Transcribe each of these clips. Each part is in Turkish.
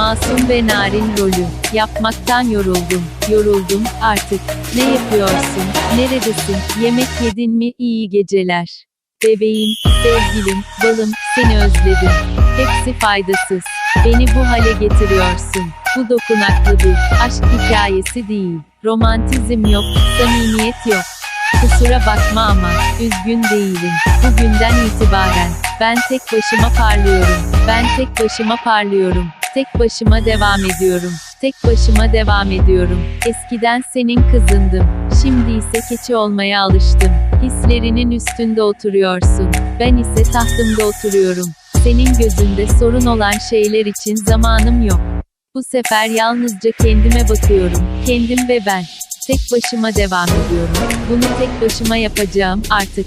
Masum ve narin rolü. Yapmaktan yoruldum. Yoruldum artık. Ne yapıyorsun? Neredesin? Yemek yedin mi? İyi geceler. Bebeğim, sevgilim, balım, seni özledim. Hepsi faydasız. Beni bu hale getiriyorsun. Bu dokunaklı bir aşk hikayesi değil. Romantizm yok, samimiyet yok. Kusura bakma ama, üzgün değilim. Bugünden itibaren, ben tek başıma parlıyorum. Ben tek başıma parlıyorum. Tek başıma devam ediyorum. Tek başıma devam ediyorum. Eskiden senin kızındım. Şimdi ise keçi olmaya alıştım. Hislerinin üstünde oturuyorsun. Ben ise tahtımda oturuyorum. Senin gözünde sorun olan şeyler için zamanım yok. Bu sefer yalnızca kendime bakıyorum. Kendim ve ben. Tek başıma devam ediyorum. Bunu tek başıma yapacağım artık.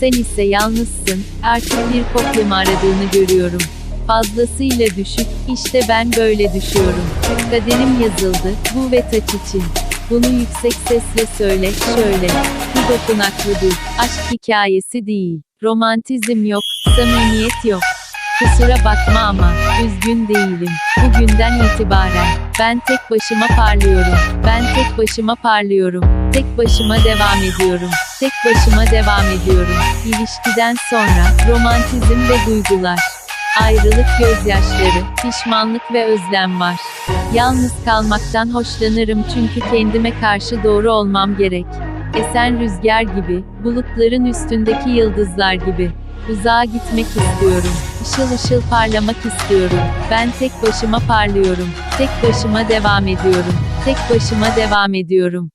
Sen ise yalnızsın. Artık bir kopya mı aradığını görüyorum. Fazlasıyla düşük, işte ben böyle düşüyorum. Kaderim yazıldı, bu ve taç için. Bunu yüksek sesle söyle, şöyle. Bu dokunaklı bir aşk hikayesi değil. Romantizm yok, samimiyet yok. Kusura bakma ama, üzgün değilim. Bugünden itibaren, ben tek başıma parlıyorum. Ben tek başıma parlıyorum. Tek başıma devam ediyorum. Tek başıma devam ediyorum. İlişkiden sonra, romantizm ve duygular. Ayrılık gözyaşları, pişmanlık ve özlem var. Yalnız kalmaktan hoşlanırım çünkü kendime karşı doğru olmam gerek. Esen rüzgar gibi, bulutların üstündeki yıldızlar gibi. Uzağa gitmek istiyorum. Işıl ışıl parlamak istiyorum. Ben tek başıma parlıyorum. Tek başıma devam ediyorum. Tek başıma devam ediyorum.